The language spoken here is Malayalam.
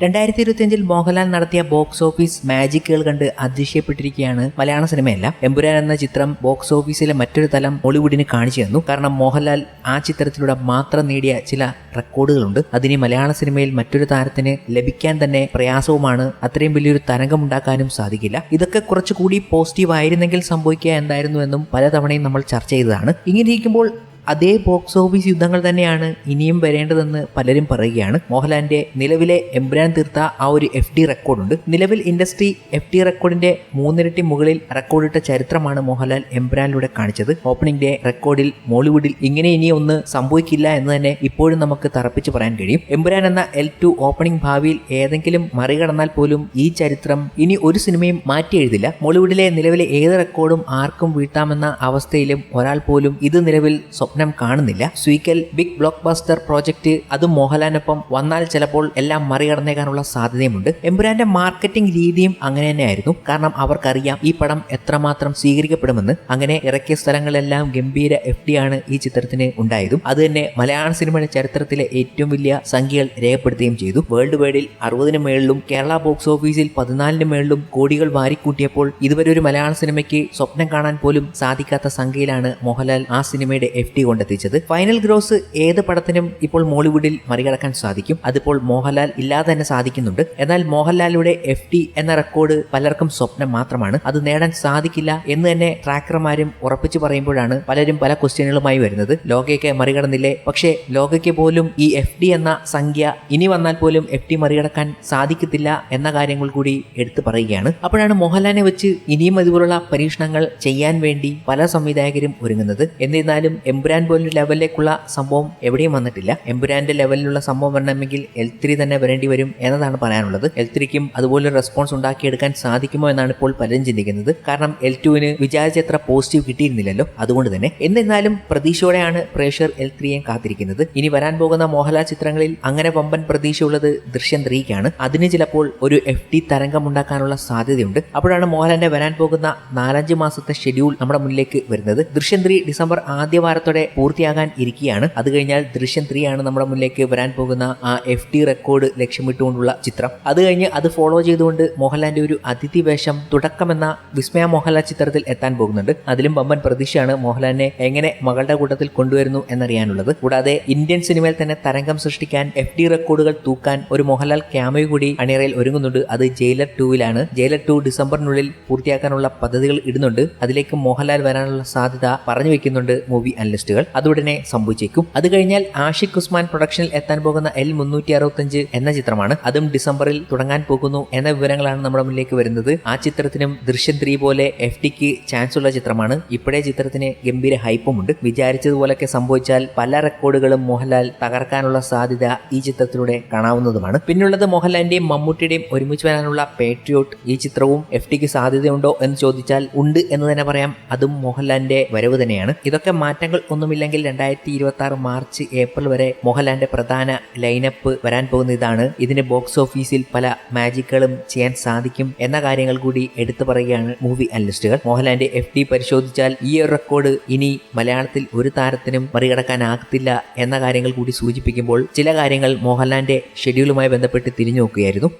രണ്ടായിരത്തി ഇരുപത്തിയഞ്ചിൽ മോഹൻലാൽ നടത്തിയ ബോക്സ് ഓഫീസ് മാജിക്കുകൾ കണ്ട് അതിശയപ്പെട്ടിരിക്കുകയാണ് മലയാള സിനിമയല്ല. എമ്പുരാൻ എന്ന ചിത്രം ബോക്സ് ഓഫീസിലെ മറ്റൊരു തലം ബോളിവുഡിന് കാണിച്ചു തന്നു. കാരണം മോഹൻലാൽ ആ ചിത്രത്തിലൂടെ മാത്രം നേടിയ ചില റെക്കോർഡുകളുണ്ട്. അതിന് മലയാള സിനിമയിൽ മറ്റൊരു താരത്തിന് ലഭിക്കാൻ തന്നെ പ്രയാസവുമാണ്. അത്രയും വലിയൊരു തരംഗം ഉണ്ടാക്കാനും സാധിക്കില്ല. ഇതൊക്കെ കുറച്ചുകൂടി പോസിറ്റീവ് ആയിരുന്നെങ്കിൽ സംഭവിക്കുക എന്തായിരുന്നു എന്നും പലതവണയും നമ്മൾ ചർച്ച ചെയ്തതാണ്. ഇങ്ങനെ ഇരിക്കുമ്പോൾ അതേ ബോക്സ് ഓഫീസ് യുദ്ധങ്ങൾ തന്നെയാണ് ഇനിയും വരേണ്ടതെന്ന് പലരും പറയുകയാണ്. മോഹൻലാലിന്റെ നിലവിലെ എംബ്രാൻ തീർത്ത ആ ഒരു എഫ് ഡി റെക്കോർഡുണ്ട് നിലവിൽ ഇൻഡസ്ട്രി എഫ് ഡി റെക്കോർഡിന്റെ മൂന്നിരട്ടി മുകളിൽ റെക്കോർഡിട്ട ചരിത്രമാണ് മോഹൻലാൽ എംബ്രാനിലൂടെ കാണിച്ചത്. ഓപ്പണിംഗ് ഡേ റെക്കോർഡിൽ മോളിവുഡിൽ ഇങ്ങനെ ഇനി ഒന്ന് സംഭവിക്കില്ല എന്ന് തന്നെ ഇപ്പോഴും നമുക്ക് തറപ്പിച്ച് പറയാൻ കഴിയും. എംബ്രാൻ എന്ന എൽ ടു ഓപ്പണിംഗ് ഭാവിയിൽ ഏതെങ്കിലും മറികടന്നാൽ പോലും ഈ ചരിത്രം ഇനി ഒരു സിനിമയും മാറ്റി എഴുതില്ല. മോളിവുഡിലെ നിലവിലെ ഏത് റെക്കോർഡും ആർക്കും വീട്ടാമെന്ന അവസ്ഥയിലും ഒരാൾ പോലും ഇത് നിലവിൽ സ്വപ്നം കാണുന്നില്ല. Sequel big blockbuster project അതും മോഹൻലാലിനൊപ്പം വന്നാൽ ചിലപ്പോൾ എല്ലാം മറികടന്നേക്കാനുള്ള സാധ്യതയുമുണ്ട്. എമ്പുരാന്റെ മാർക്കറ്റിംഗ് രീതിയും അങ്ങനെ തന്നെയായിരുന്നു. കാരണം അവർക്കറിയാം ഈ പടം എത്രമാത്രം സ്വീകരിക്കപ്പെടുമെന്ന്. അങ്ങനെ ഇറക്കിയ സ്ഥലങ്ങളെല്ലാം ഗംഭീര എഫ് ഡി ആണ് ഈ ചിത്രത്തിന് ഉണ്ടായതും. അത് തന്നെ മലയാള സിനിമയുടെ ചരിത്രത്തിലെ ഏറ്റവും വലിയ സംഖ്യകൾ രേഖപ്പെടുത്തുകയും ചെയ്തു. വേൾഡ് വൈഡിൽ അറുപതിന് മേളിലും കേരള ബോക്സ് ഓഫീസിൽ പതിനാലിന് മേളിലും കോടികൾ വാരിക്കൂട്ടിയപ്പോൾ ഇതുവരെ ഒരു മലയാള സിനിമയ്ക്ക് സ്വപ്നം കാണാൻ പോലും സാധിക്കാത്ത സംഖ്യയിലാണ് മോഹൻലാൽ ആ സിനിമയുടെ എഫ് ഡി കൊണ്ടെത്തിച്ചത്. ഫൈനൽ ഗ്രോസ് ഏത് പടത്തിനും ഇപ്പോൾ മോളിവുഡിൽ മറികടക്കാൻ സാധിക്കും. അതിപ്പോൾ മോഹൻലാൽ ഇല്ലാതെ തന്നെ സാധിക്കുന്നുണ്ട്. എന്നാൽ മോഹൻലാലിയുടെ എഫ് ടി എന്ന റെക്കോർഡ് പലർക്കും സ്വപ്നം മാത്രമാണ്. അത് നേടാൻ സാധിക്കില്ല എന്ന് തന്നെ ട്രാക്കർമാരും ഉറപ്പിച്ചു പറയുമ്പോഴാണ് പലരും പല ക്വസ്റ്റ്യനുകളുമായി വരുന്നത്. ലോകയ്ക്ക് മറികടന്നില്ലേ? പക്ഷേ ലോകയ്ക്ക് പോലും ഈ എഫ് ഡി എന്ന സംഖ്യ ഇനി വന്നാൽ പോലും എഫ് ഡി മറികടക്കാൻ സാധിക്കത്തില്ല എന്ന കാര്യങ്ങൾ കൂടി എടുത്തു പറയുകയാണ്. അപ്പോഴാണ് മോഹൻലാലിനെ വെച്ച് ഇനിയും ഇതുപോലുള്ള പരീക്ഷണങ്ങൾ ചെയ്യാൻ വേണ്ടി പല സംവിധായകരും ഒരുങ്ങുന്നത്. എന്നിരുന്നാലും എംപുരാൻ പോലൊരു ലെവലിലേക്കുള്ള സംഭവം എവിടെയും വന്നിട്ടില്ല. എംപുരാന്റെ ലെവലിലുള്ള സംഭവം വരണമെങ്കിൽ എൽ ത്രീ തന്നെ വരേണ്ടി വരും എന്നതാണ് പറയാനുള്ളത്. എൽ ത്രീക്കും അതുപോലെ റെസ്പോൺസ് ഉണ്ടാക്കിയെടുക്കാൻ സാധിക്കുമോ എന്നാണ് ഇപ്പോൾ പലരും ചിന്തിക്കുന്നത്. കാരണം എൽ ടുവിന് വിചാരിച്ചത്ര പോസിറ്റീവ് കിട്ടിയിരുന്നില്ലല്ലോ. അതുകൊണ്ട് തന്നെ എന്നിരുന്നാലും പ്രതീക്ഷയോടെയാണ് പ്രേക്ഷകർ എൽ ത്രീയെ കാത്തിരിക്കുന്നത്. ഇനി വരാൻ പോകുന്ന മോഹൻലാൽ ചിത്രങ്ങളിൽ അങ്ങനെ വമ്പൻ പ്രതീക്ഷയുള്ളത് ദൃശ്യം ത്രീക്കാണ്. അതിന് ചിലപ്പോൾ ഒരു എഫ് ടി തരംഗം ഉണ്ടാക്കാനുള്ള സാധ്യതയുണ്ട്. അപ്പോഴാണ് മോഹൻലാലിന്റെ വരാൻ പോകുന്ന നാലഞ്ച് മാസത്തെ ഷെഡ്യൂൾ നമ്മുടെ മുന്നിലേക്ക് വരുന്നത്. ദൃശ്യം ത്രീ ഡിസംബർ ആദ്യ വാരത്തോടെ പൂർത്തിയാകാൻ ഇരിക്കുകയാണ്. അത് കഴിഞ്ഞാൽ ദൃശ്യം ത്രീ ആണ് നമ്മുടെ മുന്നിലേക്ക് വരാൻ പോകുന്ന ആ എഫ് ടി റെക്കോർഡ് ലക്ഷ്യമിട്ടുകൊണ്ടുള്ള ചിത്രം. അത് കഴിഞ്ഞ് അത് ഫോളോ ചെയ്തുകൊണ്ട് മോഹൻലാലിന്റെ ഒരു അതിഥി വേഷം തുടക്കമെന്ന വിസ്മയ മോഹൻലാൽ ചിത്രത്തിൽ എത്താൻ പോകുന്നുണ്ട്. അതിലും ബമ്പൻ പ്രതീക്ഷയാണ് മോഹൻലാലിനെ എങ്ങനെ മകളുടെ കൂട്ടത്തിൽ കൊണ്ടുവരുന്നു എന്നറിയാനുള്ളത്. കൂടാതെ ഇന്ത്യൻ സിനിമയിൽ തന്നെ തരംഗം സൃഷ്ടിക്കാൻ എഫ് ഡി റെക്കോർഡുകൾ തൂക്കാൻ ഒരു മോഹൻലാൽ ക്യാമയോ കൂടി അണിയറയിൽ ഒരുങ്ങുന്നുണ്ട്. അത് ജയിലർ ടൂവിലാണ് ജയിലർ ടു ഡിസംബറിനുള്ളിൽ പൂർത്തിയാക്കാനുള്ള പദ്ധതികൾ ഇടുന്നുണ്ട്. അതിലേക്ക് മോഹൻലാൽ വരാനുള്ള സാധ്യത പറഞ്ഞു വെക്കുന്നുണ്ട് മൂവി അനലിസ്റ്റുകൾ അതുടനെ സംഭവിച്ചേക്കും. അത് കഴിഞ്ഞാൽ ആഷിഖ് ഉസ്മാൻ പ്രൊഡക്ഷനിൽ എത്താൻ പോകുന്ന എൽ മുന്നൂറ്റി അറുപത്തഞ്ച് എന്ന ചിത്രമാണ്. അതും ഡിസംബറിൽ തുടങ്ങാൻ പോകുന്നു എന്ന വിവരങ്ങളാണ് നമ്മുടെ മുന്നിലേക്ക് വരുന്നത്. ആ ചിത്രത്തിനും ദൃശ്യം ത്രീ പോലെ എഫ് ടിക്ക് ചാൻസ് ഉള്ള ചിത്രമാണ്. ഇപ്പോഴേ ചിത്രത്തിന് ഗംഭീര ഹൈപ്പുമുണ്ട്. വിചാരിച്ചതുപോലൊക്കെ സംഭവിച്ചാൽ പല റെക്കോർഡുകളും മോഹൻലാൽ തകർക്കാനുള്ള സാധ്യത ഈ ചിത്രത്തിലൂടെ കാണാവുന്നതുമാണ്. പിന്നുള്ളത് മോഹൻലാലിന്റെയും മമ്മൂട്ടിയുടെയും ഒരുമിച്ച് വരാനുള്ള പേട്രിയോട്ട് ഈ ചിത്രവും എഫ് ടിക്ക് സാധ്യതയുണ്ടോ എന്ന് ചോദിച്ചാൽ ഉണ്ട് എന്ന് തന്നെ പറയാം. അതും മോഹൻലാലിന്റെ വരവ് തന്നെയാണ്. ഇതൊക്കെ മാറ്റങ്ങൾ ഒന്നുമില്ലെങ്കിൽ രണ്ടായിരത്തി ഇരുപത്തി ആറ് മാർച്ച് ഏപ്രിൽ വരെ മോഹൻലാലിന്റെ പ്രധാന ലൈനപ്പ് വരാൻ പോകുന്ന ഇതാണ്. ഇതിന് ബോക്സ് ഓഫീസിൽ പല മാജിക്കുകളും ചെയ്യാൻ സാധിക്കും എന്ന കാര്യങ്ങൾ കൂടി എടുത്തു പറയുകയാണ് മൂവി അനലിസ്റ്റുകൾ മോഹൻലാലിന്റെ എഫ് ഡി പരിശോധിച്ചാൽ ഈ ഒരു റെക്കോർഡ് ഇനി മലയാളത്തിൽ ഒരു താരത്തിനും മറികടക്കാനാകത്തില്ല എന്ന കാര്യങ്ങൾ കൂടി സൂചിപ്പിക്കുമ്പോൾ ചില കാര്യങ്ങൾ മോഹൻലാലിന്റെ ഷെഡ്യൂളുമായി ബന്ധപ്പെട്ട് തിരിഞ്ഞു നോക്കുകയായിരുന്നു.